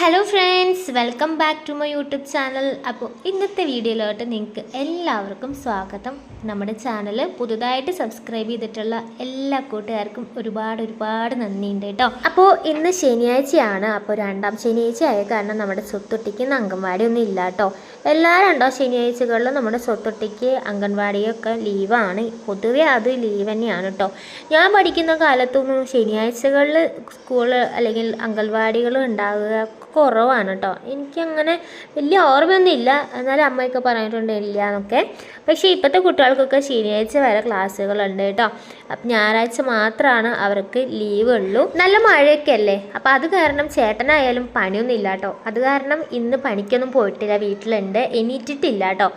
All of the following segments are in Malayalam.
Hello friends welcome back to my YouTube channel അപ്പോൾ ഇന്നത്തെ വീഡിയോയിലോട്ട് നിങ്ങൾക്ക് എല്ലാവർക്കും സ്വാഗതം. നമ്മുടെ ചാനൽ പുതുതായിട്ട് സബ്സ്ക്രൈബ് ചെയ്തിട്ടുള്ള എല്ലാ കൂട്ടുകാർക്കും ഒരുപാട് ഒരുപാട് നന്ദിയുണ്ട് കേട്ടോ. അപ്പോൾ ഇന്ന് ശനിയാഴ്ചയാണ്. അപ്പോൾ രണ്ടാം ശനിയാഴ്ച ആയ കാരണം നമ്മുടെ സ്വത്തൊട്ടിക്ക് അംഗൻവാടി ഒന്നും ഇല്ല കേട്ടോ. എല്ലാ രണ്ടോ ശനിയാഴ്ചകളിലും നമ്മുടെ സ്വത്തൊട്ടിക്ക് അംഗൻവാടിയൊക്കെ ലീവാണ്. പൊതുവേ അത് ലീവ് തന്നെയാണ് കേട്ടോ. ഞാൻ പഠിക്കുന്ന കാലത്തൊന്നും ശനിയാഴ്ചകളിൽ സ്കൂൾ അല്ലെങ്കിൽ അംഗൻവാടികൾ ഉണ്ടാവുക കുറവാണ് കേട്ടോ എനിക്കങ്ങനെ വലിയ ഓർമ്മയൊന്നും ഇല്ല എന്നാലും അമ്മയൊക്കെ പറഞ്ഞിട്ടുണ്ട് ഇല്ല എന്നൊക്കെ. പക്ഷേ ഇപ്പോഴത്തെ കുട്ടികൾക്കൊക്കെ ശനിയാഴ്ച വരെ ക്ലാസ്സുകളുണ്ട് കേട്ടോ. അപ്പം ഞായറാഴ്ച മാത്രമാണ് അവർക്ക് ലീവ് ഉള്ളൂ നല്ല മഴയൊക്കെ അല്ലേ അപ്പോൾ അത് കാരണം ചേട്ടനായാലും പണിയൊന്നും ഇല്ല കേട്ടോ. അത് കാരണം ഇന്ന് പണിക്കൊന്നും പോയിട്ടില്ല. വീട്ടിലുണ്ട്. എണീറ്റിട്ടില്ല കേട്ടോ.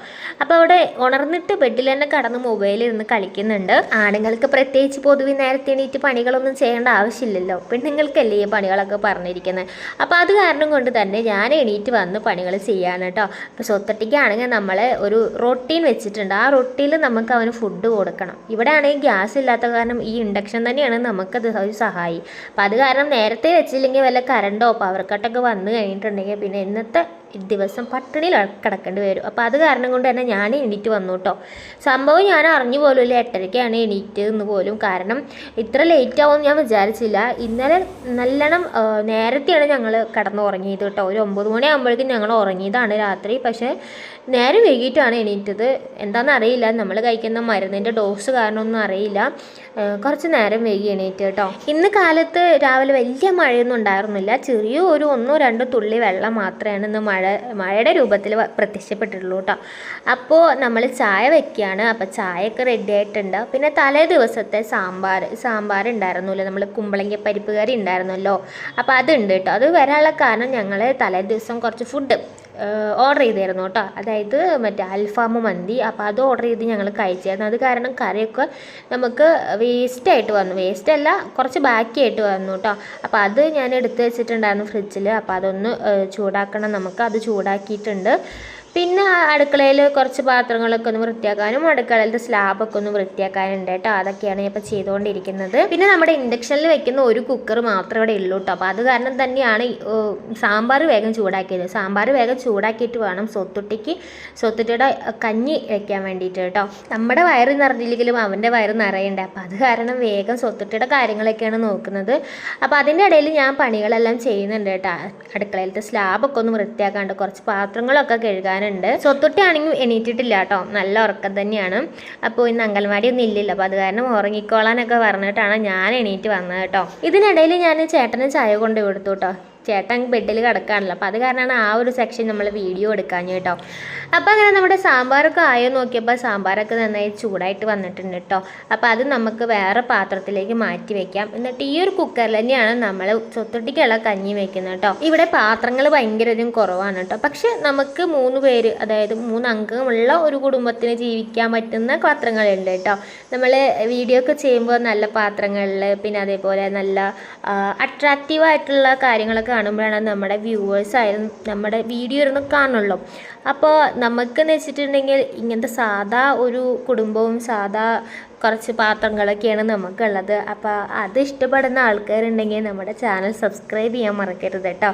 അപ്പോൾ അവിടെ ഉണർന്നിട്ട് ബെഡിൽ തന്നെ കടന്ന് മൊബൈലിൽ ഇരുന്ന് കളിക്കുന്നുണ്ട്. ആണുങ്ങൾക്ക് പ്രത്യേകിച്ച് പൊതുവെ നേരത്തെ എണീറ്റ് പണികളൊന്നും ചെയ്യേണ്ട ആവശ്യമില്ലല്ലോ. പെണ്ണുങ്ങൾക്കല്ലേ ഈ പണികളൊക്കെ പറഞ്ഞിരിക്കുന്നത് അപ്പോൾ അത് കാരണം കൊണ്ട് തന്നെ ഞാൻ എണീറ്റ് വന്ന് പണികൾ ചെയ്യാണ് കേട്ടോ. അപ്പോൾ സ്വത്തട്ടിക്കാണെങ്കിൽ നമ്മൾ ഒരു റൊട്ടീൻ വെച്ചിട്ടുണ്ട്. ആ റൊട്ടിയിൽ നമുക്ക് അവന് ഫുഡ് കൊടുക്കണം. ഇവിടെ ആണെങ്കിൽ ഗ്യാസ് ഇല്ലാത്ത കാരണം ഈ ഇൻഡക്ഷൻ തന്നെയാണ് നമുക്കത് ഒരു സഹായി. അപ്പോൾ അത് കാരണം നേരത്തെ വെച്ചില്ലെങ്കിൽ വല്ല കറണ്ടോ പവർ കട്ടൊക്കെ വന്നു കഴിഞ്ഞിട്ടുണ്ടെങ്കിൽ പിന്നെ ഇന്നത്തെ ദിവസം പട്ടിണിയിൽ കിടക്കേണ്ടി വരും. അപ്പോൾ അത് കാരണം കൊണ്ട് തന്നെ ഞാൻ എണീറ്റ് വന്നു കേട്ടോ സംഭവം ഞാൻ അറിഞ്ഞു പോലും ഇല്ല. എട്ടരയ്ക്കാണ് എണീറ്റ് എന്ന് പോലും. കാരണം ഇത്ര ലേറ്റ് ആവും ഞാൻ വിചാരിച്ചില്ല. ഇന്നലെ നല്ലോണം നേരത്തെയാണ് ഞങ്ങൾ കിടന്ന് ഉറങ്ങിയത് കേട്ടോ ഒരു ഒമ്പത് മണിയാകുമ്പോഴേക്കും ഞങ്ങൾ ഉറങ്ങിയതാണ് രാത്രി. പക്ഷേ നേരെ വൈകിട്ടാണ് എണീറ്റത്. എന്താണെന്ന് അറിയില്ല. നമ്മൾ കഴിക്കുന്ന മരുന്നിന്റെ ഡോസ് കാരണമൊന്നും അറിയില്ല. കുറച്ച് നേരം വൈകി എണീറ്റ് കേട്ടോ. ഇന്ന് കാലത്ത് രാവിലെ വലിയ മഴയൊന്നും ഉണ്ടായിരുന്നില്ല. ചെറിയ ഒരു ഒന്നോ രണ്ടോ തുള്ളി വെള്ളം മാത്രമാണ് ഇന്ന് മഴ മഴയുടെ രൂപത്തിൽ പ്രത്യക്ഷപ്പെട്ടിട്ടുള്ളൂ കേട്ടോ. അപ്പോൾ നമ്മൾ ചായ വെക്കുകയാണ് അപ്പോൾ ചായയൊക്കെ റെഡി ആയിട്ടുണ്ട്. പിന്നെ തലേ ദിവസത്തെ സാമ്പാർ സാമ്പാർ ഉണ്ടായിരുന്നല്ലോ? നമ്മൾ കുമ്പളങ്ങ പരിപ്പ് കറി ഉണ്ടായിരുന്നല്ലോ. അപ്പോൾ അതുണ്ട് കേട്ടോ. അത് വരാനുള്ള കാരണം ഞങ്ങൾ തലേ ദിവസം കുറച്ച് ഫുഡ് ഓർഡർ ചെയ്തായിരുന്നു കേട്ടോ. അതായത് മറ്റേ അൽഫാമ് മന്തി. അപ്പോൾ അത് ഓർഡർ ചെയ്ത് ഞങ്ങൾ കഴിച്ചായിരുന്നു. അത് കാരണം കറിയൊക്കെ നമുക്ക് വേസ്റ്റായിട്ട് വന്നു. വേസ്റ്റ് അല്ല കുറച്ച് ബാക്കിയായിട്ട് വന്നു കേട്ടോ. അപ്പോൾ അത് ഞാൻ എടുത്ത് വെച്ചിട്ടുണ്ടായിരുന്നു ഫ്രിഡ്ജിൽ അപ്പോൾ അതൊന്ന് ചൂടാക്കണം. നമുക്ക് അത് ചൂടാക്കിയിട്ടുണ്ട്. പിന്നെ അടുക്കളയിൽ കുറച്ച് പാത്രങ്ങളൊക്കെ ഒന്ന് വൃത്തിയാക്കാനും അടുക്കളയിലത്തെ സ്ലാബൊക്കെ ഒന്ന് വൃത്തിയാക്കാനുണ്ട് കേട്ടോ. അതൊക്കെയാണ് ഇപ്പോൾ ചെയ്തുകൊണ്ടിരിക്കുന്നത്. പിന്നെ നമ്മുടെ ഇൻഡക്ഷനിൽ വെക്കുന്ന ഒരു കുക്കർ മാത്രമേ ഇവിടെ ഉള്ളൂ കേട്ടോ. അപ്പോൾ അത് കാരണം തന്നെയാണ് സാമ്പാർ വേഗം ചൂടാക്കിയത്. സാമ്പാർ വേഗം ചൂടാക്കിയിട്ട് വേണം സ്വത്തുട്ടിക്ക് സ്വത്തുട്ടിയുടെ കഞ്ഞി വെക്കാൻ വേണ്ടിയിട്ട് കേട്ടോ. നമ്മുടെ വയറ് നിറഞ്ഞില്ലെങ്കിലും അവന്റെ വയറ് നിറയണ്ടേ. അപ്പോൾ അത് കാരണം വേഗം സ്വത്തുട്ടിയുടെ കാര്യങ്ങളൊക്കെയാണ് നോക്കുന്നത്. അപ്പോൾ അതിന്റെ ഇടയിൽ ഞാൻ പണികളെല്ലാം ചെയ്യുന്നുണ്ട് കേട്ടോ. അടുക്കളയിലത്തെ സ്ലാബൊക്കെ ഒന്ന് വൃത്തിയാക്കാണ്ട് കുറച്ച് പാത്രങ്ങളൊക്കെ കഴുകാനുണ്ട് സ്വത്തൊട്ടി ആണെങ്കിൽ എണീറ്റിട്ടില്ല കേട്ടോ. നല്ല ഉറക്കം തന്നെയാണ്. അപ്പോൾ ഇന്ന് അംഗൻവാടി ഒന്നും ഇല്ലല്ലോ. അപ്പോൾ അത് കാരണം ഉറങ്ങിക്കോളാനൊക്കെ പറഞ്ഞിട്ടാണ് ഞാൻ എണീറ്റ് വന്നത് കേട്ടോ. ഇതിനിടയിൽ ഞാൻ ചേട്ടന് ചായ കൊണ്ട് കൊടുത്തു കേട്ടോ. ചേട്ടൻ ബെഡിൽ കിടക്കാണല്ലോ. അപ്പോൾ അത് കാരണമാണ് ആ ഒരു സെക്ഷൻ നമ്മൾ വീഡിയോ എടുക്കാൻ കേട്ടോ. അപ്പോൾ അങ്ങനെ നമ്മുടെ സാമ്പാറൊക്കെ ആയോ നോക്കിയപ്പോൾ സാമ്പാറൊക്കെ നന്നായി ചൂടായിട്ട് വന്നിട്ടുണ്ട് കേട്ടോ. അപ്പോൾ അത് നമുക്ക് വേറെ പാത്രത്തിലേക്ക് മാറ്റി വെക്കാം. എന്നിട്ട് ഈ ഒരു കുക്കറിൽ തന്നെയാണ് നമ്മൾ ചൊത്തൊട്ടിക്കുള്ള കഞ്ഞി വെക്കുന്നത് കേട്ടോ. ഇവിടെ പാത്രങ്ങൾ ഭയങ്കരധികം കുറവാണ് കേട്ടോ. പക്ഷേ നമുക്ക് മൂന്ന് പേര് അതായത് മൂന്ന് അംഗമുള്ള ഒരു കുടുംബത്തിന് ജീവിക്കാൻ പറ്റുന്ന പാത്രങ്ങളുണ്ട് കേട്ടോ. നമ്മൾ വീഡിയോ ഒക്കെ ചെയ്യുമ്പോൾ നല്ല പാത്രങ്ങളിൽ പിന്നെ അതേപോലെ നല്ല അട്രാക്റ്റീവ് ആയിട്ടുള്ള കാര്യങ്ങളൊക്കെ കാണുമ്പോഴാണ് നമ്മുടെ വ്യൂവേഴ്സ് ആയാലും നമ്മുടെ വീഡിയോ ഇരുന്ന് കാണുള്ളൂ. അപ്പോൾ നമുക്കെന്ന് വെച്ചിട്ടുണ്ടെങ്കിൽ ഇങ്ങനത്തെ സാധാ ഒരു കുടുംബവും സാധാ കുറച്ച് പാത്രങ്ങളൊക്കെയാണ് നമുക്കുള്ളത്. അപ്പോൾ അത് ഇഷ്ടപ്പെടുന്ന ആൾക്കാരുണ്ടെങ്കിൽ നമ്മുടെ ചാനൽ സബ്സ്ക്രൈബ് ചെയ്യാൻ മറക്കരുത് കേട്ടോ.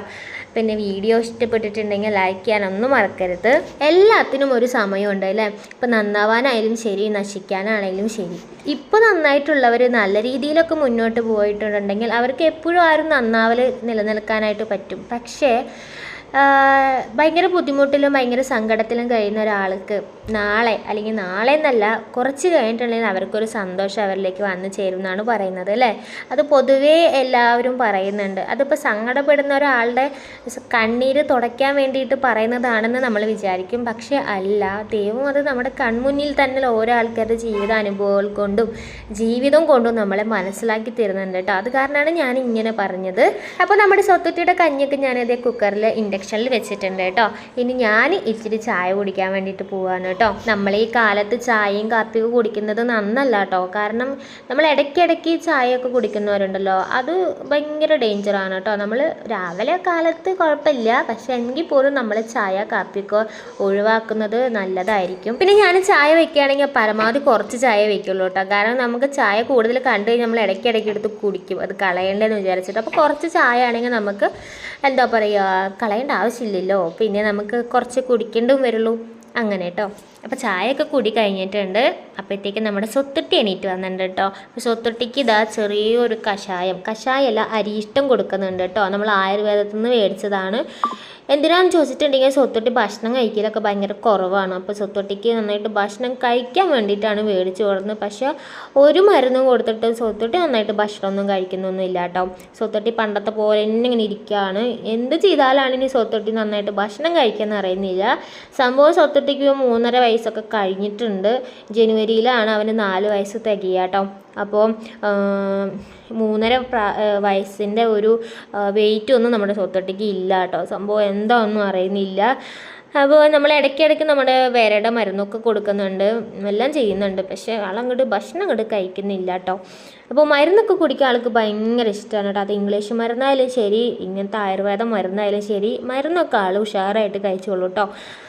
പിന്നെ വീഡിയോ ഇഷ്ടപ്പെട്ടിട്ടുണ്ടെങ്കിൽ ലൈക്ക് ചെയ്യാനൊന്നും മറക്കരുത്. എല്ലാത്തിനും ഒരു സമയമുണ്ട് അല്ലേ? ഇപ്പം നന്നാവാനായാലും ശരി നശിക്കാനാണെങ്കിലും ശരി. ഇപ്പോൾ നന്നായിട്ടുള്ളവർ നല്ല രീതിയിലൊക്കെ മുന്നോട്ട് പോയിട്ടുണ്ടെങ്കിൽ അവർക്ക് എപ്പോഴും ആരും നന്നാവൽ നിലനിൽക്കാനായിട്ട് പറ്റും. പക്ഷേ ഭയങ്കര ബുദ്ധിമുട്ടിലും ഭയങ്കര സങ്കടത്തിലും കഴിയുന്ന ഒരാൾക്ക് നാളെ അല്ലെങ്കിൽ നാളെ എന്നല്ല കുറച്ച് കഴിഞ്ഞിട്ടുണ്ടെങ്കിൽ അവർക്കൊരു സന്തോഷം അവരിലേക്ക് വന്നു ചേരും എന്നാണ് പറയുന്നത് അല്ലേ? അത് പൊതുവേ എല്ലാവരും പറയുന്നുണ്ട്. അതിപ്പോൾ സങ്കടപ്പെടുന്ന ഒരാളുടെ കണ്ണീര് തുടയ്ക്കാൻ വേണ്ടിയിട്ട് പറയുന്നതാണെന്ന് നമ്മൾ വിചാരിക്കും. പക്ഷേ അല്ല ദൈവം അത് നമ്മുടെ കൺമുന്നിൽ തന്നെ ഓരോ ആൾക്കാരുടെ ജീവിതാനുഭവങ്ങൾ കൊണ്ടും ജീവിതം കൊണ്ടും നമ്മളെ മനസ്സിലാക്കി തരുന്നുണ്ട് കേട്ടോ. അത് കാരണമാണ് ഞാൻ ഇങ്ങനെ പറഞ്ഞത്. അപ്പോൾ നമ്മുടെ സ്വത്തുട്ടിയുടെ കഞ്ഞിക്ക് ഞാനതേ കുക്കറിൽ ഇൻഡക്ഷൻ ഇൻഡക്ഷനിൽ വെച്ചിട്ടുണ്ട് കേട്ടോ. ഇനി ഞാൻ ഇച്ചിരി ചായ കുടിക്കാൻ വേണ്ടിയിട്ട് പോവാണ് കേട്ടോ. നമ്മൾ ഈ കാലത്ത് ചായയും കാപ്പിയും കുടിക്കുന്നത് നന്നല്ല കേട്ടോ. കാരണം നമ്മൾ ഇടയ്ക്കിടയ്ക്ക് ചായയൊക്കെ കുടിക്കുന്നവരുണ്ടല്ലോ. അത് ഭയങ്കര ഡേഞ്ചറാണ് കേട്ടോ. നമ്മൾ രാവിലെ കാലത്ത് കുഴപ്പമില്ല. പക്ഷെ എങ്കിൽ പോലും നമ്മൾ ചായ കാപ്പിയൊക്കെ ഒഴിവാക്കുന്നത് നല്ലതായിരിക്കും. പിന്നെ ഞാൻ ചായ വെക്കുകയാണെങ്കിൽ പരമാവധി കുറച്ച് ചായ വെക്കുള്ളൂ കേട്ടോ. കാരണം നമുക്ക് ചായ കൂടുതൽ കണ്ടു കഴിഞ്ഞാൽ നമ്മൾ ഇടയ്ക്കിടയ്ക്ക് എടുത്ത് കുടിക്കും. അത് കളയണ്ടെന്ന് വിചാരിച്ചിട്ട്. അപ്പോൾ കുറച്ച് ചായ ആണെങ്കിൽ നമുക്ക് എന്താ പറയുക കളയേണ്ട ആവശ്യമില്ലല്ലോ. പിന്നെ നമുക്ക് കുറച്ച് കുടിക്കേണ്ടതും വരുള്ളൂ. അങ്ങനെ കേട്ടോ അപ്പോൾ ചായയൊക്കെ കുടി കഴിഞ്ഞിട്ടുണ്ട്. അപ്പോഴത്തേക്ക് നമ്മുടെ സ്വത്തുട്ടി എണീറ്റ് വന്നിട്ടുണ്ട് കേട്ടോ. അപ്പോൾ സ്വത്തുട്ടിക്ക് ഇതാ ചെറിയൊരു കഷായം. കഷായമല്ല അരിഷ്ടം കൊടുക്കുന്നുണ്ട് കേട്ടോ. നമ്മൾ ആയുർവേദത്തിൽ നിന്ന് മേടിച്ചതാണ്. എന്തിനാണെന്ന് ചോദിച്ചിട്ടുണ്ടെങ്കിൽ സ്വത്തൊട്ടി ഭക്ഷണം കഴിക്കലൊക്കെ ഭയങ്കര കുറവാണ്. അപ്പോൾ സ്വത്തൊട്ടിക്ക് നന്നായിട്ട് ഭക്ഷണം കഴിക്കാൻ വേണ്ടിയിട്ടാണ് മേടിച്ച് കൊടുക്കുന്നത്. പക്ഷേ ഒരു മരുന്നും കൊടുത്തിട്ട് സ്വത്തൊട്ടി നന്നായിട്ട് ഭക്ഷണമൊന്നും കഴിക്കുന്നൊന്നും ഇല്ല കേട്ടോ. സ്വത്തൊട്ടി പണ്ടത്തെ പോലെ തന്നെ ഇങ്ങനെ ഇരിക്കുകയാണ്. എന്ത് ചെയ്താലാണ് ഇനി സ്വത്തൊട്ടി നന്നായിട്ട് ഭക്ഷണം കഴിക്കാൻ അറിയുന്നില്ല. സംഭവം സ്വത്തൊട്ടിക്ക് മൂന്നര വയസ്സൊക്കെ കഴിഞ്ഞിട്ടുണ്ട്. ജനുവരിയിലാണ് അവന് നാല് വയസ്സ് തികയുക കേട്ടോ. അപ്പോൾ മൂന്നര വയസ്സിന്റെ ഒരു വെയിറ്റ് ഒന്നും നമ്മുടെ സ്വത്തൊട്ടിക്ക് ഇല്ല കേട്ടോ. സംഭവം എന്താ ഒന്നും അറിയുന്നില്ല. അപ്പോൾ നമ്മൾ ഇടയ്ക്കിടയ്ക്ക് നമ്മുടെ വേരയുടെ മരുന്നൊക്കെ കൊടുക്കുന്നുണ്ട്. എല്ലാം ചെയ്യുന്നുണ്ട്. പക്ഷേ ആളങ്ങോട്ട് ഭക്ഷണം അങ്ങോട്ട് കഴിക്കുന്നില്ല കേട്ടോ. അപ്പോൾ മരുന്നൊക്കെ കുടിക്കാൻ ആൾക്ക് ഭയങ്കര ഇഷ്ടമാണ് കേട്ടോ. അത് ഇംഗ്ലീഷ് മരുന്നായാലും ശരി ഇങ്ങനത്തെ ആയുർവേദ മരുന്നായാലും ശരി മരുന്നൊക്കെ ആൾ ഉഷാറായിട്ട് കഴിച്ചോളൂ കേട്ടോ.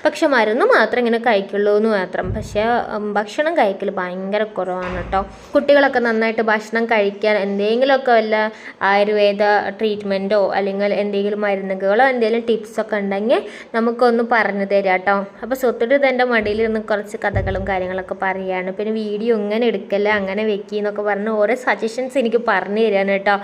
പക്ഷെ മരുന്ന് മാത്രം ഇങ്ങനെ കഴിക്കുള്ളൂ എന്ന് മാത്രം. പക്ഷെ ഭക്ഷണം കഴിക്കൽ ഭയങ്കര കുറവാണ് കേട്ടോ. കുട്ടികളൊക്കെ നന്നായിട്ട് ഭക്ഷണം കഴിക്കാൻ എന്തെങ്കിലുമൊക്കെ വല്ല ആയുർവേദ ട്രീറ്റ്മെന്റോ അല്ലെങ്കിൽ എന്തെങ്കിലും മരുന്നുകളോ എന്തെങ്കിലും ടിപ്സൊക്കെ ഉണ്ടെങ്കിൽ നമുക്കൊന്ന് പറഞ്ഞു തരാം കേട്ടോ. അപ്പോൾ സ്വത്തിട്ട് ഇതെന്റെ മടിയിൽ നിന്ന് കുറച്ച് കഥകളും കാര്യങ്ങളൊക്കെ പറയുകയാണ് പിന്നെ വീഡിയോ ഇങ്ങനെ എടുക്കല്ല അങ്ങനെ വെക്കി എന്നൊക്കെ പറഞ്ഞ് ഓരോ സജഷൻസ് എനിക്ക് പറഞ്ഞു തരാണ് കേട്ടോ.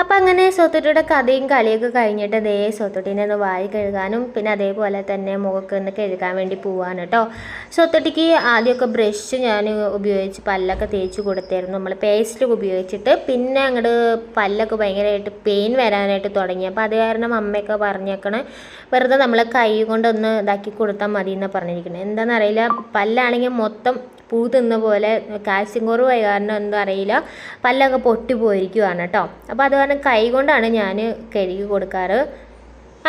അപ്പം അങ്ങനെ സ്വത്തുട്ടിയുടെ കഥയും കളിയൊക്കെ കഴിഞ്ഞിട്ട് ദേ സോത്തുട്ടീനെ ഒന്ന് വായി കഴുകാനും പിന്നെ അതേപോലെ തന്നെ മുഖക്ക് ഒന്ന് കഴുകാൻ വേണ്ടി പോവാണ് കേട്ടോ സ്വത്തുട്ടിക്ക് ആദ്യമൊക്കെ ബ്രഷ് ഞാൻ ഉപയോഗിച്ച് പല്ലൊക്കെ തേച്ച് കൊടുത്തായിരുന്നു. നമ്മൾ പേസ്റ്റ് ഉപയോഗിച്ചിട്ട് പിന്നെ അങ്ങോട്ട് പല്ലൊക്കെ ഭയങ്കരമായിട്ട് പെയിൻ വരാനായിട്ട് തുടങ്ങി. അപ്പോൾ അത് കാരണം അമ്മയൊക്കെ പറഞ്ഞേക്കണേ വെറുതെ നമ്മൾ കൈ കൊണ്ടൊന്ന് ഇതാക്കി കൊടുത്താൽ മതി എന്നാണ് പറഞ്ഞിരിക്കുന്നത് എന്താണെന്നറിയില്ല പല്ലാണെങ്കിൽ മൊത്തം പൂ പോലെ കാൽസ്യം കുറവായ. കാരണം എന്താ അറിയില്ല. പല്ലൊക്കെ പൊട്ടി പോയിരിക്കുവാണ് കേട്ടോ. അപ്പോൾ അത് കാരണം കൈ കൊണ്ടാണ് ഞാൻ കഴുകി കൊടുക്കാറ്.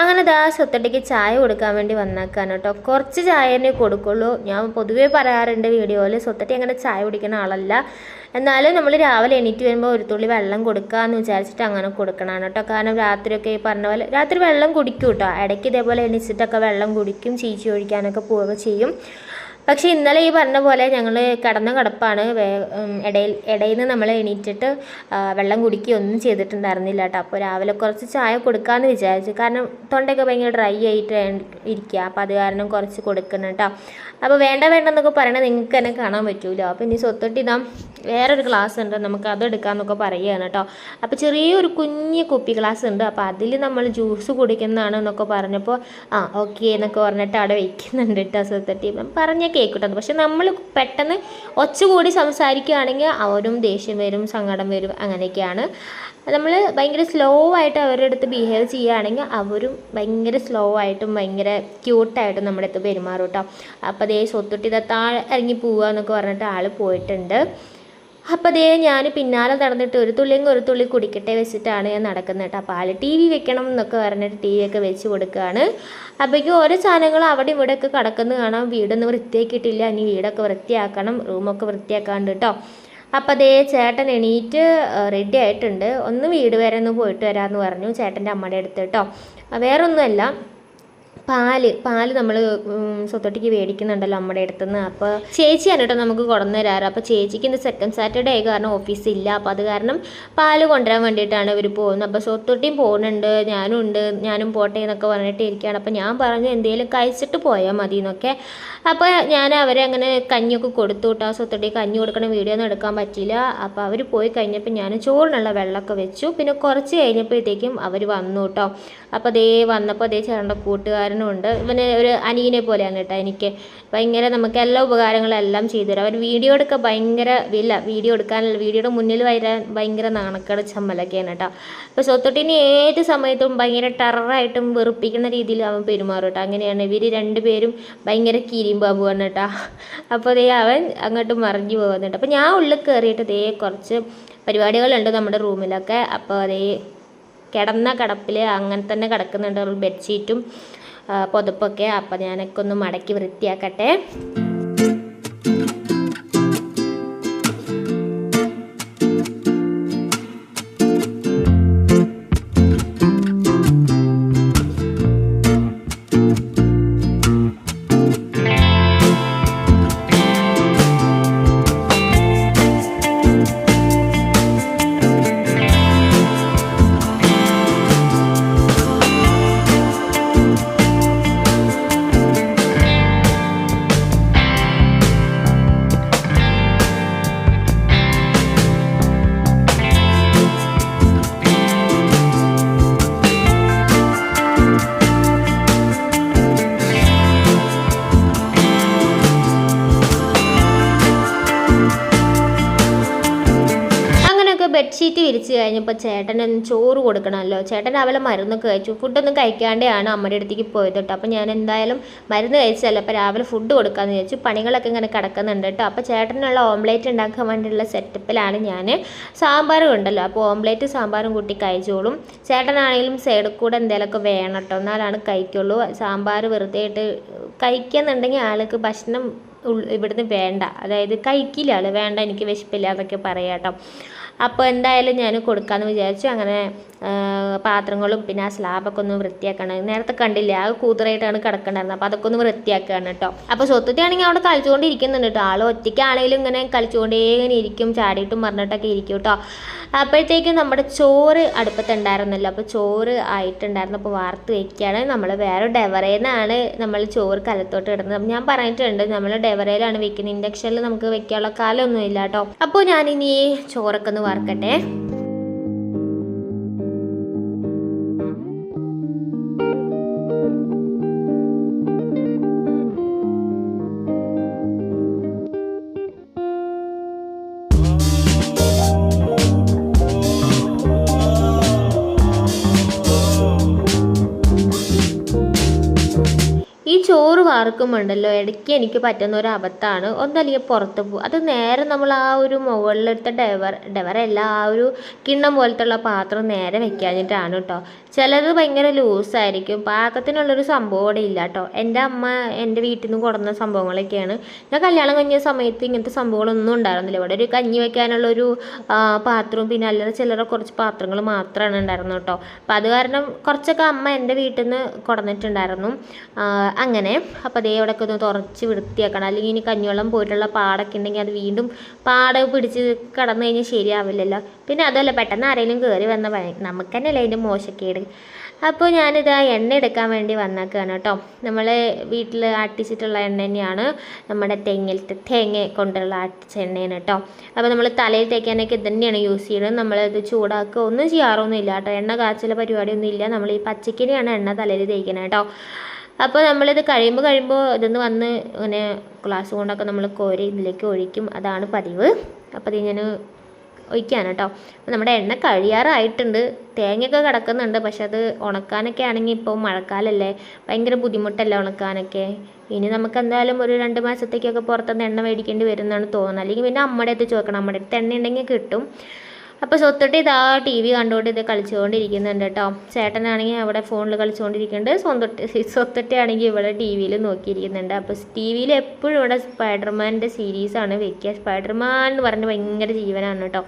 അങ്ങനെ ദാ സ്വത്തട്ടിക്ക് ചായ കൊടുക്കാൻ വേണ്ടി വന്നേക്കാണ് കേട്ടോ. കുറച്ച് ചായ തന്നെ കൊടുക്കുള്ളൂ. ഞാൻ പൊതുവേ പറയാറുണ്ട് വീഡിയോയിൽ സ്വത്തട്ടി അങ്ങനെ ചായ കുടിക്കുന്ന ആളല്ല. എന്നാലും നമ്മൾ രാവിലെ എണീറ്റ് വരുമ്പോൾ ഒരു തുള്ളി വെള്ളം കൊടുക്കാമെന്ന് വിചാരിച്ചിട്ട് അങ്ങനെ കൊടുക്കണമാണ് കേട്ടോ. കാരണം രാത്രിയൊക്കെ ഈ പറഞ്ഞ പോലെ രാത്രി വെള്ളം കുടിക്കും കേട്ടോ. ഇടയ്ക്ക് ഇതേപോലെ എണീച്ചിട്ടൊക്കെ വെള്ളം കുടിക്കും ചീച്ചി ഒഴിക്കാനൊക്കെ പോവുക ചെയ്യും. പക്ഷേ ഇന്നലെ ഈ പറഞ്ഞ പോലെ ഞങ്ങൾ കടന്ന കിടപ്പാണ് ഇടയിൽ ഇടയിൽ നിന്ന് നമ്മൾ എണീറ്റിട്ട് വെള്ളം കുടിക്കുകയൊന്നും ചെയ്തിട്ടുണ്ടായിരുന്നില്ല കേട്ടോ. അപ്പോൾ രാവിലെ കുറച്ച് ചായ കൊടുക്കാമെന്ന് വിചാരിച്ചു. കാരണം തൊണ്ടയൊക്കെ ഭയങ്കര ഡ്രൈ ആയിട്ട് ഇരിക്കുക അപ്പോൾ അത് കാരണം കുറച്ച് കൊടുക്കണം കേട്ടോ. അപ്പോൾ വേണ്ട വേണ്ട എന്നൊക്കെ പറയണത് നിങ്ങൾക്ക് തന്നെ കാണാൻ പറ്റൂല. അപ്പോൾ ഇനി സ്വത്തൊട്ടി ഇതാ വേറൊരു ഗ്ലാസ് ഉണ്ട്. നമുക്ക് അത് എടുക്കാമെന്നൊക്കെ പറയുകയാണ് കേട്ടോ. അപ്പോൾ ചെറിയൊരു കുഞ്ഞ് കുപ്പി ഗ്ലാസ് ഉണ്ട്. അപ്പോൾ അതിൽ നമ്മൾ ജ്യൂസ് കുടിക്കുന്നതാണ് എന്നൊക്കെ പറഞ്ഞപ്പോൾ ആ ഓക്കെ എന്നൊക്കെ പറഞ്ഞിട്ട് അവിടെ വയ്ക്കുന്നുണ്ട് കേട്ടോ സ്വത്തൊട്ടി. പറഞ്ഞാൽ കേൾക്കട്ടെ. പക്ഷെ നമ്മൾ പെട്ടെന്ന് ഒച്ചുകൂടി സംസാരിക്കുകയാണെങ്കിൽ അവരും ദേഷ്യം വരും സങ്കടം വരും അങ്ങനെയൊക്കെയാണ്. നമ്മൾ ഭയങ്കര സ്ലോ ആയിട്ട് അവരുടെ അടുത്ത് ബിഹേവ് ചെയ്യുകയാണെങ്കിൽ അവരും ഭയങ്കര സ്ലോ ആയിട്ടും ഭയങ്കര ക്യൂട്ടായിട്ടും നമ്മുടെ അടുത്ത് പെരുമാറും കേട്ടോ അപ്പോൾ അതേ സ്വത്തൊട്ടി തത്താൾ ഇറങ്ങി പോവുക എന്നൊക്കെ പറഞ്ഞിട്ട് ആൾ പോയിട്ടുണ്ട്. അപ്പോൾ അതേ ഞാൻ പിന്നാലെ നടന്നിട്ട് ഒരു തുള്ളിയെങ്കിൽ ഒരു തുള്ളി കുടിക്കട്ടെ വെച്ചിട്ടാണ് ഞാൻ നടക്കുന്നത് കേട്ടോ അപ്പോൾ ആൾ ടി വി വെക്കണം എന്നൊക്കെ പറഞ്ഞിട്ട് ടി വി ഒക്കെ വെച്ച് കൊടുക്കുകയാണ്. അപ്പോഴേക്കും ഓരോ സാധനങ്ങൾ അവിടെ ഇവിടെ ഒക്കെ കിടക്കുന്നത് കാണാം. വീടൊന്നും വൃത്തിയാക്കിയിട്ടില്ല. ഇനി വീടൊക്കെ വൃത്തിയാക്കണം. റൂമൊക്കെ വൃത്തിയാക്കാണ്ട് കേട്ടോ അപ്പോൾ അതേ ചേട്ടൻ എണീറ്റ് റെഡി ആയിട്ടുണ്ട്. ഒന്ന് വീട് വരെ ഒന്ന് പോയിട്ട് വരാമെന്ന് പറഞ്ഞു ചേട്ടന്റെ അമ്മയുടെ അടുത്ത് കേട്ടോ. വേറൊന്നുമല്ല പാൽ പാൽ നമ്മൾ സ്വത്തൊട്ടിക്ക് മേടിക്കുന്നുണ്ടല്ലോ നമ്മുടെ അടുത്തുനിന്ന്. അപ്പോൾ ചേച്ചിയാണ് കേട്ടോ നമുക്ക് കൊണ്ടുവന്ന് തരാറ്. അപ്പോൾ ചേച്ചിക്ക് ഇന്ന് സെക്കൻഡ് സാറ്റർഡേ ആയി കാരണം ഓഫീസില്ല അപ്പോൾ അത് കാരണം പാൽ കൊണ്ടുവരാൻ വേണ്ടിയിട്ടാണ് ഇവർ പോകുന്നത്. അപ്പോൾ സ്വത്തൊട്ടിയും പോകുന്നുണ്ട് ഞാനും ഉണ്ട് ഞാനും പോട്ടെ എന്നൊക്കെ പറഞ്ഞിട്ട് ഇരിക്കുകയാണ്. അപ്പോൾ ഞാൻ പറഞ്ഞു എന്തെങ്കിലും കഴിച്ചിട്ട് പോയാൽ മതി എന്നൊക്കെ. അപ്പോൾ ഞാൻ അവരെ അങ്ങനെ കഞ്ഞിയൊക്കെ കൊടുത്തു കേട്ടോ. സ്വത്തൊട്ടി കഞ്ഞി കൊടുക്കണ വീഡിയോ ഒന്നും എടുക്കാൻ പറ്റിയില്ല. അപ്പോൾ അവർ പോയി കഴിഞ്ഞപ്പോൾ ഞാൻ ചോറിനുള്ള വെള്ളമൊക്കെ വെച്ചു. പിന്നെ കുറച്ച് കഴിഞ്ഞപ്പോഴത്തേക്കും അവർ വന്നു കേട്ടോ. അപ്പോൾ അതേ വന്നപ്പോൾ അതേ ചേട്ടന്റെ കൂട്ടുകാരനും ഉണ്ട് ഇവന് ഒരു അനിയനെ പോലെയാണ് കേട്ടോ എനിക്ക്. ഭയങ്കര നമുക്ക് എല്ലാ ഉപകാരങ്ങളെല്ലാം ചെയ്തു തരും. അവൻ വീഡിയോ എടുക്കാൻ ഭയങ്കര ഇല്ല. വീഡിയോ എടുക്കാനല്ല വീഡിയോയുടെ മുന്നിൽ വരാൻ ഭയങ്കര നാണക്കേട് ചമ്മലൊക്കെയാണ് കേട്ടോ. അപ്പോൾ സ്വത്തൊട്ടിനെ ഏത് സമയത്തും ഭയങ്കര ടെററായിട്ടും വെറുപ്പിക്കുന്ന രീതിയിൽ അവൻ പെരുമാറും കേട്ടോ. അങ്ങനെയാണ് ഇവർ രണ്ടുപേരും ഭയങ്കര കീരിമ്പാമ്പുവാണ് കേട്ടോ. അപ്പോൾ ദേ അവൻ അങ്ങോട്ട് മറിഞ്ഞു പോകുന്നുണ്ട്. അപ്പോൾ ഞാൻ ഉള്ളിൽ കയറിയിട്ട് ദേ കുറച്ച് പരിപാടികളുണ്ട് നമ്മുടെ റൂമിലൊക്കെ. അപ്പോൾ അതേ കിടന്ന കിടപ്പിൽ അങ്ങനെ തന്നെ കിടക്കുന്നുണ്ട്. ബെഡ്ഷീറ്റും പുതപ്പൊക്കെ. അപ്പം ഞാനൊക്കെ ഒന്ന് മടക്കി വൃത്തിയാക്കട്ടെ. കഴിഞ്ഞപ്പോൾ ചേട്ടനൊന്ന് ചോറ് കൊടുക്കണമല്ലോ. ചേട്ടൻ അവളെ മരുന്നൊക്കെ കഴിച്ചു. ഫുഡൊന്നും കഴിക്കാണ്ടെയാണ് അമ്മയുടെ അടുത്തേക്ക് പോയത് കേട്ടോ. അപ്പോൾ ഞാൻ എന്തായാലും മരുന്ന് കഴിച്ചല്ലോ അപ്പോൾ രാവിലെ ഫുഡ് കൊടുക്കാമെന്ന് വിചാരിച്ചു. പണികളൊക്കെ ഇങ്ങനെ കിടക്കുന്നുണ്ട് കേട്ടോ. അപ്പോൾ ചേട്ടനുള്ള ഓംലേറ്റ് ഉണ്ടാക്കാൻ വേണ്ടിയുള്ള സെറ്റപ്പിലാണ് ഞാൻ സാമ്പാറും ഉണ്ടല്ലോ. അപ്പോൾ ഓംലേറ്റ് സാമ്പാറും കൂട്ടി കഴിച്ചോളും. ചേട്ടനാണെങ്കിലും സൈഡിൽ കൂടെ എന്തെങ്കിലുമൊക്കെ വേണം കേട്ടോ. എന്നാലാണ് കഴിക്കുള്ളൂ. സാമ്പാർ വെറുതെ ഇട്ട് കഴിക്കുന്നുണ്ടെങ്കിൽ ആൾക്ക് ഭക്ഷണം ഇവിടുന്ന് വേണ്ട. അതായത് കഴിക്കില്ല ആൾ വേണ്ട എനിക്ക് വിശപ്പില്ല അതൊക്കെ പറയാം കേട്ടോ. അപ്പോൾ എന്തായാലും ഞാൻ കൊടുക്കാമെന്ന് വിചാരിച്ചു. അങ്ങനെ പാത്രങ്ങളും പിന്നെ ആ സ്ലാബൊക്കെ ഒന്ന് വൃത്തിയാക്കണം. നേരത്തെ കണ്ടില്ല ആ കൂതറായിട്ടാണ് കിടക്കണ്ടായിരുന്നത് അപ്പോൾ അതൊക്കെ ഒന്ന് വൃത്തിയാക്കുകയാണ് കേട്ടോ അപ്പോൾ സ്വത്തത്തിയാണെങ്കിൽ അവിടെ കളിച്ചുകൊണ്ടിരിക്കുന്നുണ്ട് കേട്ടോ ആൾ ഒറ്റയ്ക്കാണെങ്കിലും ഇങ്ങനെ കളിച്ചുകൊണ്ടേ ഇങ്ങനെ ഇരിക്കും ചാടിയിട്ടും പറഞ്ഞിട്ടൊക്കെ ഇരിക്കും കേട്ടോ അപ്പോഴത്തേക്കും നമ്മുടെ ചോറ് അടുപ്പത്തുണ്ടായിരുന്നല്ലോ. അപ്പോൾ ചോറ് ആയിട്ടുണ്ടായിരുന്നു. അപ്പോൾ വാർത്ത് വയ്ക്കുകയാണ് നമ്മൾ വേറെ ഡെവറേന്നാണ് നമ്മൾ ചോറ് കലത്തോട്ട് ഇടുന്നത്. ഞാൻ പറഞ്ഞിട്ടുണ്ട് നമ്മൾ ഡെവറയിലാണ് വെക്കുന്നത്. ഇൻഡക്ഷനിൽ നമുക്ക് വെക്കാനുള്ള കാലമൊന്നുമില്ല കേട്ടോ. അപ്പോൾ ഞാനിനി ചോറൊക്കെ ഒന്ന് വാർക്കട്ടെ ചോറ് ഉണ്ടല്ലോ ഇടയ്ക്ക് എനിക്ക് പറ്റുന്ന ഒരു അബദ്ധമാണ്. ഒന്നല്ലെങ്കിൽ പുറത്ത് പോകും അത് നേരെ നമ്മൾ ആ ഒരു മുകളിലെടുത്ത ഡെവർ ഡെവറല്ല ആ ഒരു കിണ്ണം പോലത്തുള്ള പാത്രം നേരെ വെക്കാഞ്ഞിട്ടാണ് കേട്ടോ. ചിലത് ഭയങ്കര ലൂസായിരിക്കും. പാകത്തിനുള്ളൊരു സംഭവം ഇവിടെ ഇല്ല കേട്ടോ. എന്റെ അമ്മ എന്റെ വീട്ടിൽ നിന്ന് കൊടുന്ന സംഭവങ്ങളൊക്കെയാണ്. ഞാൻ കല്യാണം കഴിഞ്ഞ സമയത്ത് ഇങ്ങനത്തെ സംഭവങ്ങളൊന്നും ഉണ്ടായിരുന്നില്ല. ഇവിടെ ഒരു കഞ്ഞി വെക്കാനുള്ളൊരു പാത്രവും പിന്നെ അല്ലാതെ ചില്ലറ കുറച്ച് പാത്രങ്ങൾ മാത്രമാണ് ഉണ്ടായിരുന്നത് കേട്ടോ. അപ്പം അത് കാരണം കുറച്ചൊക്കെ അമ്മ എന്റെ വീട്ടിൽ നിന്ന് കൊടുന്നിട്ടുണ്ടായിരുന്നു അങ്ങനെ അപ്പോൾ അതേ ഇവിടെയൊക്കെ ഒന്ന് തുറച്ച് വൃത്തിയാക്കണം. അല്ലെങ്കിൽ ഇനി കഞ്ഞിവെള്ളം പോയിട്ടുള്ള പാടൊക്കെ ഉണ്ടെങ്കിൽ അത് വീണ്ടും പാട പിടിച്ച് കടന്നു കഴിഞ്ഞാൽ ശരിയാവില്ലല്ലോ. പിന്നെ അതല്ല പെട്ടെന്ന് ആരെങ്കിലും കയറി വന്ന നമുക്ക് തന്നെയല്ലേ അതിന്റെ മോശക്കേട്. അപ്പോൾ ഞാനിത് ആ എണ്ണ എടുക്കാൻ വേണ്ടി വന്നേക്കാണ് കേട്ടോ. നമ്മൾ വീട്ടിൽ ആട്ടിച്ചിട്ടുള്ള എണ്ണ തന്നെയാണ് നമ്മുടെ തെങ്ങിലത്തെ തേങ്ങ കൊണ്ടുള്ള ആട്ടിച്ച എണ്ണയാണ് കേട്ടോ. അപ്പോൾ നമ്മൾ തലയിൽ തേക്കാനൊക്കെ ഇത് തന്നെയാണ് യൂസ് ചെയ്യുന്നത്. നമ്മളത് ചൂടാക്കുക ഒന്നും ചെയ്യാറൊന്നും ഇല്ല കേട്ടോ. എണ്ണ കാച്ചിലെ പരിപാടിയൊന്നും ഇല്ല നമ്മൾ ഈ പച്ചക്കറിയാണ് എണ്ണ തലയിൽ തേക്കുന്നത് കേട്ടോ. അപ്പോൾ നമ്മളിത് കഴിയുമ്പോൾ കഴിയുമ്പോൾ ഇതൊന്ന് വന്ന് ഇങ്ങനെ ഗ്ലാസ് കൊണ്ടൊക്കെ നമ്മൾ കോരി ഇതിലേക്ക് ഒഴിക്കും. അതാണ് പതിവ്. അപ്പോൾ ഇത് ഞാൻ ഒഴിക്കാൻ കേട്ടോ അപ്പോൾ നമ്മുടെ എണ്ണ കഴിയാറായിട്ടുണ്ട്. തേങ്ങയൊക്കെ കിടക്കുന്നുണ്ട്. പക്ഷെ അത് ഉണക്കാനൊക്കെ ആണെങ്കിൽ ഇപ്പോൾ മഴക്കാലല്ലേ. ഭയങ്കര ബുദ്ധിമുട്ടല്ലേ ഉണക്കാനൊക്കെ. ഇനി നമുക്ക് എന്തായാലും ഒരു രണ്ട് മാസത്തേക്കൊക്കെ പുറത്തുനിന്ന് എണ്ണ മേടിക്കേണ്ടി വരുന്നതാണ് തോന്നുന്നത്. അല്ലെങ്കിൽ പിന്നെ അമ്മയുടെ അടുത്ത് ചോദിക്കണം. അമ്മയുടെ അടുത്ത് എണ്ണ ഉണ്ടെങ്കിൽ കിട്ടും. അപ്പോൾ സ്വത്തൊട്ടി ഇതാ ടി വി കണ്ടുകൊണ്ട് ഇത് കളിച്ചുകൊണ്ടിരിക്കുന്നുണ്ട് കേട്ടോ. ചേട്ടനാണെങ്കിൽ അവിടെ ഫോണിൽ കളിച്ചുകൊണ്ടിരിക്കുന്നുണ്ട്. സ്വന്തൊട്ടി സ്വത്തൊട്ടി ആണെങ്കിൽ ഇവിടെ ടി വിയിൽ നോക്കിയിരിക്കുന്നുണ്ട്. അപ്പോൾ ടി വിയിൽ എപ്പോഴും ഇവിടെ സ്പൈഡർമാന്റെ സീരീസാണ് വെക്കുക. സ്പൈഡർമാൻ എന്ന് പറഞ്ഞ് ഭയങ്കര ജീവനാണ് കേട്ടോ.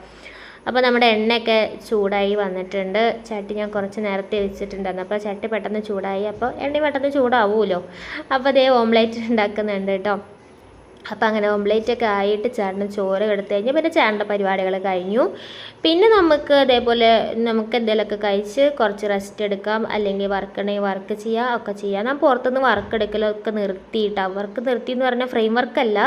അപ്പോൾ നമ്മുടെ എണ്ണയൊക്കെ ചൂടായി വന്നിട്ടുണ്ട്. ചട്ടി ഞാൻ കുറച്ച് നേരത്തെ വെച്ചിട്ടുണ്ടായിരുന്നു. അപ്പോൾ ചട്ടി പെട്ടെന്ന് ചൂടായി. അപ്പോൾ എണ്ണ പെട്ടെന്ന് ചൂടാവുമല്ലോ അപ്പോൾ അതേ ഓംലേറ്റ് ഉണ്ടാക്കുന്നുണ്ട് കേട്ടോ. അപ്പോൾ അങ്ങനെ ഓംലേറ്റ് ഒക്കെ ആയിട്ട് ചേട്ടന് ചോറ് എടുത്തു കഴിഞ്ഞ് പിന്നെ ചേട്ടന്റെ പരിപാടികൾ കഴിഞ്ഞു. പിന്നെ നമുക്ക് അതേപോലെ നമുക്ക് എന്തെങ്കിലുമൊക്കെ കഴിച്ച് കുറച്ച് റെസ്റ്റ് എടുക്കാം. അല്ലെങ്കിൽ വർക്ക് ഉണ്ടെങ്കിൽ വർക്ക് ചെയ്യാം ഒക്കെ ചെയ്യാം. ഞാൻ പുറത്തുനിന്ന് വർക്ക് എടുക്കലൊക്കെ നിർത്തിയിട്ടാണ് വർക്ക് നിർത്തി എന്ന് പറഞ്ഞാൽ ഫ്രെയിം വർക്കല്ല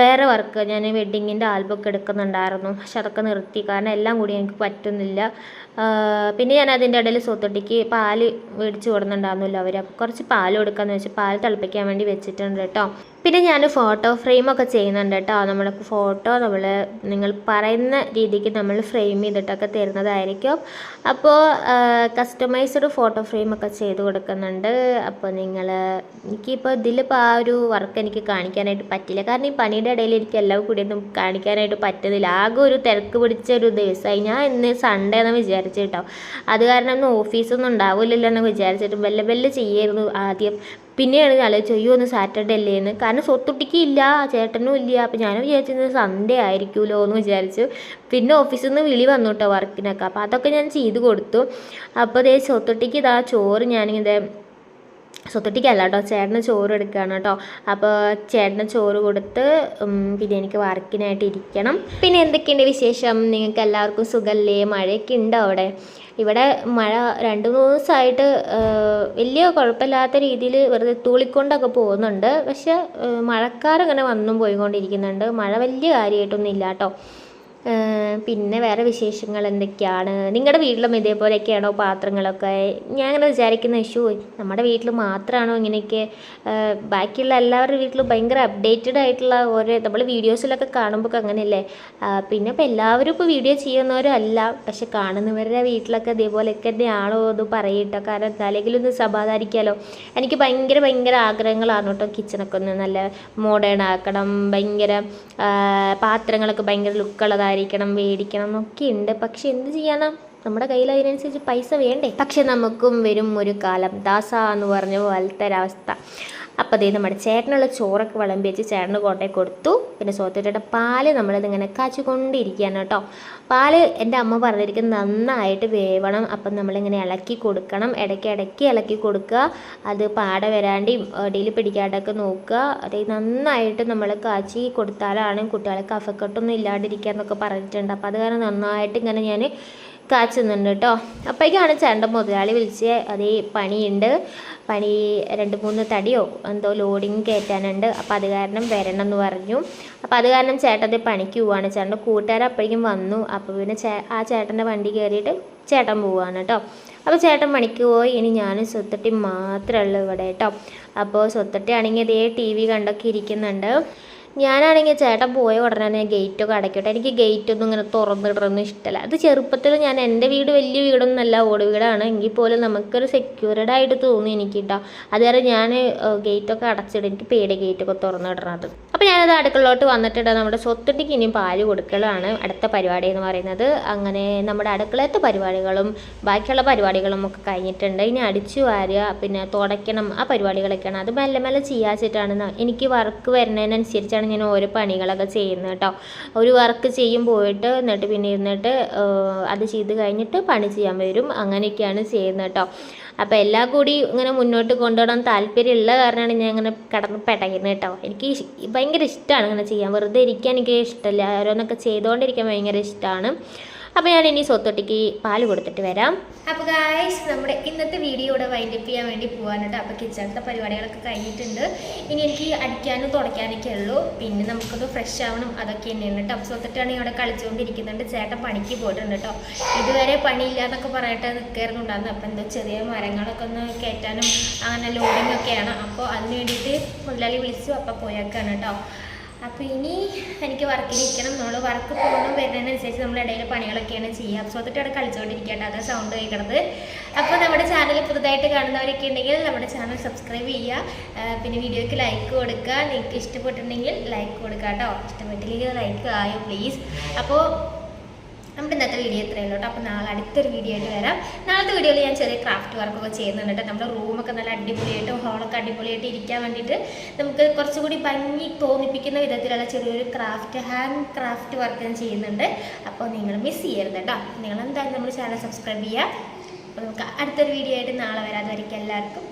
വേറെ വർക്ക് ഞാൻ വെഡ്ഡിങ്ങിന്റെ ആൽബമൊക്കെ എടുക്കുന്നുണ്ടായിരുന്നു. പക്ഷെ അതൊക്കെ നിർത്തി. കാരണം എല്ലാം കൂടി എനിക്ക് പറ്റുന്നില്ല. പിന്നെ ഞാൻ അതിന്റെ ഇടയിൽ സ്വത്തൊട്ടിക്ക് പാൽ മേടിച്ച് കൊടുക്കുന്നുണ്ടായിരുന്നില്ല അവർ അപ്പോൾ കുറച്ച് പാൽ കൊടുക്കാമെന്ന് വെച്ച് പാൽ തിളപ്പിക്കാൻ വേണ്ടി വെച്ചിട്ടുണ്ട് കേട്ടോ. പിന്നെ ഞാൻ ഫോട്ടോ ഫ്രെയിമൊക്കെ ചെയ്യുന്നുണ്ട് കേട്ടോ നമ്മൾ ഫോട്ടോ നമ്മൾ നിങ്ങൾ പറയുന്ന രീതിക്ക് നമ്മൾ ഫ്രെയിം ചെയ്തിട്ടൊക്കെ തരുന്നതായിരിക്കും. അപ്പോൾ കസ്റ്റമൈസ്ഡ് ഫോട്ടോ ഫ്രെയിമൊക്കെ ചെയ്ത് കൊടുക്കുന്നുണ്ട്. അപ്പോൾ നിങ്ങൾ എനിക്കിപ്പോൾ ഇതിലിപ്പോൾ ആ ഒരു വർക്ക് എനിക്ക് കാണിക്കാനായിട്ട് പറ്റില്ല. കാരണം ഈ പണിയുടെ ഇടയിൽ എനിക്ക് എല്ലാം കൂടി ഒന്നും കാണിക്കാനായിട്ട് പറ്റുന്നില്ല. ആകെ ഒരു തിരക്ക് പിടിച്ച ഒരു ദിവസമായി ഞാൻ ഇന്ന് സൺഡേ എന്ന് വിചാരിച്ചു കേട്ടോ അത് കാരണം ഒന്നും ഓഫീസൊന്നും ഉണ്ടാവില്ലല്ലോ എന്ന് വിചാരിച്ചിട്ട് ബെല്ലെ ബെല്ലെ ചെയ്യായിരുന്നു ആദ്യം. പിന്നെയാണ് ആലോചിച്ചത് അയ്യോ ഒന്ന് സാറ്റർഡേ അല്ലേ എന്ന് കാരണം സ്വത്തുട്ടിക്ക് ഇല്ല ചേട്ടനും ഇല്ല. അപ്പം ഞാൻ വിചാരിച്ചത് സൺഡേ ആയിരിക്കുമല്ലോ എന്ന് വിചാരിച്ചു. പിന്നെ ഓഫീസിൽ നിന്ന് വിളി വന്നു കേട്ടോ വർക്കിനൊക്കെ അപ്പോൾ അതൊക്കെ ഞാൻ ചെയ്ത് കൊടുത്തു. അപ്പോൾ അതേ സ്വത്തുട്ടിക്ക് ഇതാ ചോറ് ഞാനിങ്ങനെ സ്വത്തുട്ടിക്കല്ല കേട്ടോ ചേട്ടന് ചോറ് എടുക്കുകയാണ് കേട്ടോ അപ്പോൾ ചേട്ടന് ചോറ് കൊടുത്ത് പിന്നെ എനിക്ക് വർക്കിനായിട്ട് ഇരിക്കണം. പിന്നെ എന്തൊക്കെയുണ്ട് വിശേഷം? നിങ്ങൾക്ക് എല്ലാവർക്കും സുഖമല്ലേ മഴയൊക്കെ ഉണ്ടോ അവിടെ? ഇവിടെ മഴ രണ്ട് മൂന്ന് ദിവസമായിട്ട് വലിയ കുഴപ്പമില്ലാത്ത രീതിയിൽ വെറുതെ തൂളിക്കൊണ്ടൊക്കെ പോകുന്നുണ്ട്. പക്ഷേ മഴക്കാർ ഇങ്ങനെ വന്നും പോയിക്കൊണ്ടിരിക്കുന്നുണ്ട്. മഴ വലിയ കാര്യമായിട്ടൊന്നും ഇല്ല കേട്ടോ പിന്നെ വേറെ വിശേഷങ്ങൾ എന്തൊക്കെയാണ്? നിങ്ങളുടെ വീട്ടിലും ഇതേപോലെയൊക്കെയാണോ പാത്രങ്ങളൊക്കെ? ഞാൻ അങ്ങനെ വിചാരിക്കുന്ന ഇഷ്യൂ നമ്മുടെ വീട്ടിൽ മാത്രമാണോ ഇങ്ങനെയൊക്കെ? ബാക്കിയുള്ള എല്ലാവരുടെ വീട്ടിലും ഭയങ്കര അപ്ഡേറ്റഡ് ആയിട്ടുള്ള ഓരോ നമ്മൾ വീഡിയോസിലൊക്കെ കാണുമ്പോൾ അങ്ങനെയല്ലേ? പിന്നെ ഇപ്പോൾ എല്ലാവരും ഇപ്പോൾ വീഡിയോ ചെയ്യുന്നവരും അല്ല. പക്ഷെ കാണുന്നവരുടെ വീട്ടിലൊക്കെ ഇതേപോലെയൊക്കെ തന്നെയാണോ എന്ന് പറയട്ടോ. കാരണം എന്തായാലും ഒന്ന് സമാധാനിക്കാമല്ലോ എനിക്ക് ഭയങ്കര ഭയങ്കര ആഗ്രഹങ്ങളാണ് കേട്ടോ കിച്ചണൊക്കെ ഒന്ന് നല്ല മോഡേൺ ആക്കണം. ഭയങ്കര പാത്രങ്ങളൊക്കെ ഭയങ്കര ലുക്കുള്ളതായിരിക്കണം മേടിക്കണം എന്നൊക്കെ ഉണ്ട്. പക്ഷെ എന്ത് ചെയ്യാനാ? നമ്മുടെ കയ്യിൽ അതിനനുസരിച്ച് പൈസ വേണ്ടേ? പക്ഷെ നമുക്കും വരും ഒരു കാലം. ദാസ എന്ന് പറഞ്ഞ പോലത്തെ ഒരവസ്ഥ. അപ്പോൾ അതേ നമ്മുടെ ചേട്ടനുള്ള ചോറൊക്കെ വിളമ്പി വെച്ച് ചേട്ടന് കൊണ്ടേ കൊടുത്തു. പിന്നെ സോത്തുട്ടയുടെ പാൽ നമ്മളിതിങ്ങനെ കാച്ചുകൊണ്ടിരിക്കുകയാണ് കേട്ടോ. പാൽ എന്റെ അമ്മ പറഞ്ഞിരിക്കുന്നത് നന്നായിട്ട് വേവണം. അപ്പം നമ്മളിങ്ങനെ ഇളക്കി കൊടുക്കണം. ഇടയ്ക്ക് ഇടയ്ക്ക് ഇളക്കി കൊടുക്കുക. അത് പാട വരാണ്ടിയും ഇടയിൽ പിടിക്കാണ്ടൊക്കെ നോക്കുക. അത് നന്നായിട്ട് നമ്മൾ കാച്ചി കൊടുത്താലാണ് കുട്ടികൾക്ക് കഫക്കെട്ടൊന്നും ഇല്ലാണ്ടിരിക്കുക എന്നൊക്കെ പറഞ്ഞിട്ടുണ്ട്. അപ്പോൾ അത് കാരണം നന്നായിട്ട് ഇങ്ങനെ ഞാൻ കാച്ചുന്നുണ്ട് കേട്ടോ. അപ്പോഴേക്കാണ് ചേട്ടൻ മുതലാളി വിളിച്ച് അതേ പണിയുണ്ട്. പണി രണ്ട് മൂന്ന് തടിയോ എന്തോ ലോഡിങ് കയറ്റാനുണ്ട്. അപ്പോൾ അത് കാരണം വരണം എന്ന് പറഞ്ഞു. അപ്പോൾ അത് കാരണം ചേട്ടൻ പണിക്ക് പോവാണ്. ചേട്ടന്റെ കൂട്ടുകാർ അപ്പോഴേക്കും വന്നു. അപ്പോൾ പിന്നെ ആ ചേട്ടന്റെ വണ്ടി കയറിയിട്ട് ചേട്ടൻ പോവാണ് കേട്ടോ. അപ്പോൾ ചേട്ടൻ പണിക്ക് പോയി. ഇനി ഞാനും സ്വത്തട്ടി മാത്രമേ ഉള്ളൂ ഇവിടെ കേട്ടോ. അപ്പോൾ സ്വത്തട്ടി ആണെങ്കിൽ ഇതേ ടി വി കണ്ടൊക്കെ ഇരിക്കുന്നുണ്ട്. ഞാനാണെങ്കിൽ ചേട്ടൻ പോയ ഉടനെ ഞാൻ ഗേറ്റൊക്കെ അടയ്ക്കട്ടെ എനിക്ക് ഗേറ്റൊന്നും ഇങ്ങനെ തുറന്നിടണമെന്ന് ഇഷ്ടമല്ല. അത് ചെറുപ്പത്തിൽ ഞാൻ എന്റെ വീട് വലിയ വീടൊന്നുമല്ല ഓട് വീടാണ്. എങ്കിൽ പോലും നമുക്കൊരു സെക്യൂർഡ് ആയിട്ട് തോന്നി എനിക്ക് കേട്ടോ അതുവരെ ഞാൻ ഗേറ്റൊക്കെ അടച്ചിടും എനിക്ക് പേടി ഗേറ്റൊക്കെ തുറന്നിടണത്. അപ്പോൾ ഞാനത് അടുക്കളോട്ട് വന്നിട്ടുണ്ട്. നമ്മുടെ സ്വത്തുട്ടിക്ക് ഇനിയും പാൽ കൊടുക്കലാണ് അടുത്ത പരിപാടി എന്ന് പറയുന്നത്. അങ്ങനെ നമ്മുടെ അടുക്കളത്തെ പരിപാടികളും ബാക്കിയുള്ള പരിപാടികളും ഒക്കെ കഴിഞ്ഞിട്ടുണ്ട്. ഇനി അടിച്ചു വാരുക പിന്നെ തുടയ്ക്കണം ആ പരിപാടികളൊക്കെയാണ്. അത് മെല്ലെ മെല്ലെ ചെയ്യാച്ചിട്ടാണ് എനിക്ക് വർക്ക് വരുന്നതിനനുസരിച്ചാണ് ഞാൻ ഓരോ പണികളൊക്കെ ചെയ്യുന്നത് കേട്ടോ. ഒരു വർക്ക് ചെയ്യും പോയിട്ട് എന്നിട്ട് പിന്നെ ഇരുന്നിട്ട് അത് ചെയ്ത് കഴിഞ്ഞിട്ട് പണി ചെയ്യാൻ വരും. അങ്ങനെയൊക്കെയാണ് ചെയ്യുന്നത് കേട്ടോ. അപ്പോൾ എല്ലാം കൂടി ഇങ്ങനെ മുന്നോട്ട് കൊണ്ടുപോകാൻ താല്പര്യമുള്ള കാരണമാണ് ഞാൻ ഇങ്ങനെ കിടന്ന് പെടയുന്നത് കേട്ടോ. എനിക്ക് ഭയങ്കര ഇഷ്ടമാണ് ഇങ്ങനെ ചെയ്യാൻ. വെറുതെ ഇരിക്കാൻ എനിക്ക് ഇഷ്ടമല്ല. ഓരോന്നൊക്കെ ചെയ്തുകൊണ്ടിരിക്കാൻ ഭയങ്കര ഇഷ്ടമാണ് അപ്പോൾ ഞാൻ ഇനി സ്വത്തൊട്ടിക്ക് പാൽ കൊടുത്തിട്ട് വരാം. അപ്പോൾ ഗായ്സ് നമ്മുടെ ഇന്നത്തെ വീഡിയോ ഇവിടെ വൈൻഡപ്പ് ചെയ്യാൻ വേണ്ടി പോകാനുണ്ട് അപ്പോൾ കിച്ചണത്തെ പരിപാടികളൊക്കെ കഴിഞ്ഞിട്ടുണ്ട്. ഇനി എനിക്ക് അടിക്കാനും തുടയ്ക്കാനൊക്കെ ഉള്ളൂ. പിന്നെ നമുക്കൊന്ന് ഫ്രഷ് ആവണം. അതൊക്കെ തന്നെയാണ് കേട്ടോ. അപ്പോൾ സ്വത്തൊട്ടാണ് ഇവിടെ കളിച്ചുകൊണ്ടിരിക്കുന്നുണ്ട്. ചേട്ടൻ പണിക്ക് പോയിട്ടുണ്ട് കേട്ടോ. ഇതുവരെ പണിയില്ല എന്നൊക്കെ പറഞ്ഞിട്ട് നിൽക്കാറുണ്ടായിരുന്നു അപ്പൊ അപ്പോൾ എന്തോ ചെറിയ മരങ്ങളൊക്കെ ഒന്ന് കയറ്റാനും അങ്ങനെ ലോഡിംഗ് ഒക്കെയാണ്. അപ്പോൾ അതിന് വേണ്ടിയിട്ട് മുതലാളി വിളിച്ചു. അപ്പോൾ പോയേക്കാണ് കേട്ടോ. അപ്പോൾ ഇനി എനിക്ക് വർക്കിലിരിക്കണം നമ്മൾ വർക്ക് പോകണം വരുന്നതിനനുസരിച്ച് നമ്മൾ ഇടയിൽ പണികളൊക്കെയാണ് ചെയ്യുക. അപ്പോൾ സ്വത്തിട്ട് അവിടെ കളിച്ചുകൊണ്ടിരിക്കേണ്ട അത് സൗണ്ട് കേൾക്കണത് അപ്പോൾ നമ്മുടെ ചാനൽ പുതുതായിട്ട് കാണുന്നവരൊക്കെ ഉണ്ടെങ്കിൽ നമ്മുടെ ചാനൽ സബ്സ്ക്രൈബ് ചെയ്യുക. പിന്നെ വീഡിയോയ്ക്ക് ലൈക്ക് കൊടുക്കുക. നിങ്ങൾക്ക് ഇഷ്ടപ്പെട്ടിട്ടുണ്ടെങ്കിൽ ലൈക്ക് കൊടുക്കുക കേട്ടോ. ഇഷ്ടപ്പെട്ടില്ലെങ്കിൽ ലൈക്ക് ആയോ പ്ലീസ് അപ്പോൾ നമ്മുടെ ഇന്നത്തെ വീഡിയോ ഇത്രയേ ഉള്ളൂ അപ്പോൾ നാളെ അടുത്തൊരു വീഡിയോ ആയിട്ട് വരാം. നാളത്തെ വീഡിയോയിൽ ഞാൻ ചെറിയ ക്രാഫ്റ്റ് വർക്കൊക്കെ ചെയ്യുന്നുണ്ട് നമ്മുടെ റൂമൊക്കെ നല്ല അടിപൊളിയായിട്ട് ഹോളൊക്കെ അടിപൊളിയായിട്ട് ഇരിക്കാൻ വേണ്ടിയിട്ട് നമുക്ക് കുറച്ചുകൂടി ഭംഗി തോന്നിപ്പിക്കുന്ന വിധത്തിലുള്ള ചെറിയൊരു ക്രാഫ്റ്റ് ഹാൻഡ് ക്രാഫ്റ്റ് വർക്ക് ഞാൻ ചെയ്യുന്നുണ്ട്. അപ്പോൾ നിങ്ങൾ മിസ് ചെയ്യരുത് കേട്ടോ. നിങ്ങൾ എന്തായാലും നമ്മുടെ ചാനൽ സബ്സ്ക്രൈബ് ചെയ്യുക. അപ്പോൾ നമുക്ക് അടുത്തൊരു വീഡിയോ ആയിട്ട് നാളെ വരാതെ വരയ്ക്കും എല്ലാവർക്കും